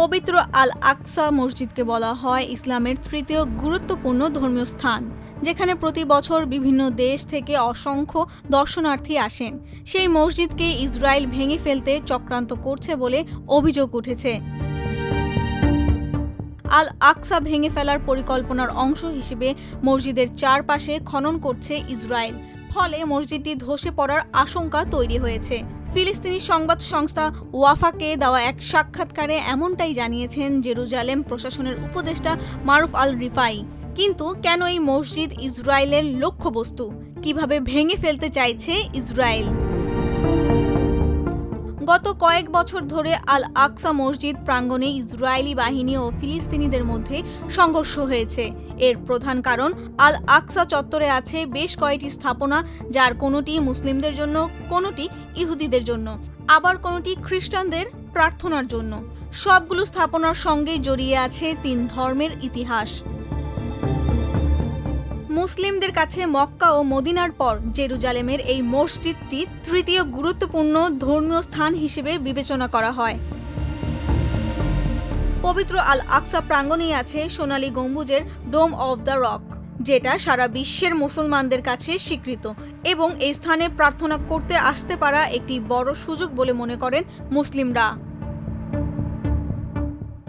পবিত্র আল আকসা মসজিদকে বলা হয় ইসলামের তৃতীয় গুরুত্বপূর্ণ ধর্মীয় স্থান, যেখানে প্রতি বছর বিভিন্ন দেশ থেকে অসংখ্য দর্শনার্থী আসেন। সেই মসজিদকে ইসরায়েল ভেঙে ফেলতে চক্রান্ত করছে বলে অভিযোগ উঠেছে। আল আকসা ভেঙে ফেলার পরিকল্পনার অংশ হিসেবে মসজিদের চারপাশে খনন করছে ইসরায়েল। ফলে মসজিদটি ধসে পড়ার আশঙ্কা তৈরি হয়েছে। ফিলিস্তিনি সংবাদ সংস্থা ওয়াফাকে দেওয়া এক সাক্ষাৎকারে এমনটাই জানিয়েছেন জেরুজালেম প্রশাসনের উপদেষ্টা মারুফ আল রিফাই। কিন্তু কেন এই মসজিদ ইসরায়েলের লক্ষ্যবস্তু? কীভাবে ভেঙে ফেলতে চাইছে ইসরায়েল? গত কয়েক বছর ধরে আল আকসা মসজিদ প্রাঙ্গণে ইসরায়েলি বাহিনী ও ফিলিস্তিনিদের মধ্যে সংঘর্ষ হয়েছে। এর প্রধান কারণ আল আকসা চত্বরে আছে বেশ কয়েকটি স্থাপনা, যার কোনোটি মুসলিমদের জন্য, কোনোটি ইহুদিদের জন্য। আবার কোনোটি খ্রিস্টানদের প্রার্থনার জন্য। সবগুলো স্থাপনার সঙ্গে জড়িয়ে আছে তিন ধর্মের ইতিহাস। মুসলিমদের কাছে মক্কা ও মদিনার পর জেরুজালেমের এই মসজিদটি তৃতীয় গুরুত্বপূর্ণ ধর্মীয় স্থান হিসেবে বিবেচনা করা হয়। পবিত্র আল আকসা প্রাঙ্গণেই আছে সোনালী গম্বুজের ডোম অফ দ্য রক, যেটা সারা বিশ্বের মুসলমানদের কাছে স্বীকৃত এবং এই স্থানে প্রার্থনা করতে আসতে পারা একটি বড় সুযোগ বলে মনে করেন মুসলিমরা।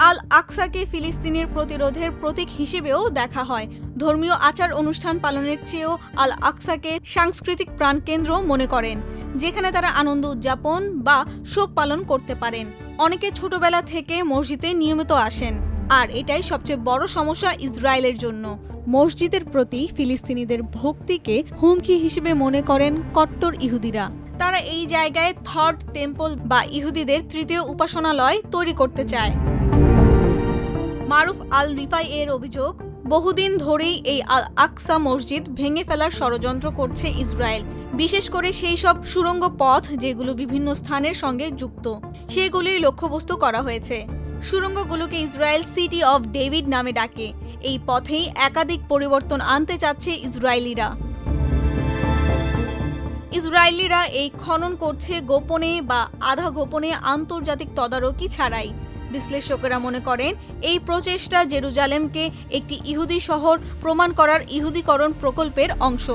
আল আকসাকে ফিলিস্তিনের প্রতিরোধের প্রতীক হিসেবেও দেখা হয়। ধর্মীয় আচার অনুষ্ঠান পালনের চেয়েও আল আকসাকে সাংস্কৃতিক প্রাণকেন্দ্র মনে করেন, যেখানে তারা আনন্দ উদযাপন বা শোক পালন করতে পারেন। অনেকে ছোটবেলা থেকে মসজিদে নিয়মিত আসেন, আর এটাই সবচেয়ে বড় সমস্যা ইসরায়েলের জন্য। মসজিদের প্রতি ফিলিস্তিনিদের ভক্তিকে হুমকি হিসেবে মনে করেন কট্টর ইহুদিরা। তারা এই জায়গায় থার্ড টেম্পল বা ইহুদিদের তৃতীয় উপাসনালয় তৈরি করতে চায়। মারুফ আল রিফাই এর অভিযোগ বহুদিন ধরেই এই আল আকসা মসজিদ ভেঙে ফেলার ষড়যন্ত্র করছে ইসরায়েল, বিশেষ করে সেই সব সুড়ঙ্গ পথ যেগুলো বিভিন্ন স্থানের সঙ্গে যুক্ত। সেগুলিই লক্ষ্যবস্তু করা হয়েছে। সুড়ঙ্গগুলোকে ইসরায়েল সিটি অফ ডেভিড নামে ডাকে। এই পথেই একাধিক পরিবর্তন আনতে চাচ্ছে ইসরায়েলিরা। ইসরায়েলিরা এই খনন করছে গোপনে বা আধা গোপনে আন্তর্জাতিক তদারকি ছাড়াই। বিশ্লেষকেরা মনে করেন এই প্রচেষ্টা জেরুজালেমকে একটি ইহুদি শহর প্রমাণ করার ইহুদিকরণ প্রকল্পের অংশ।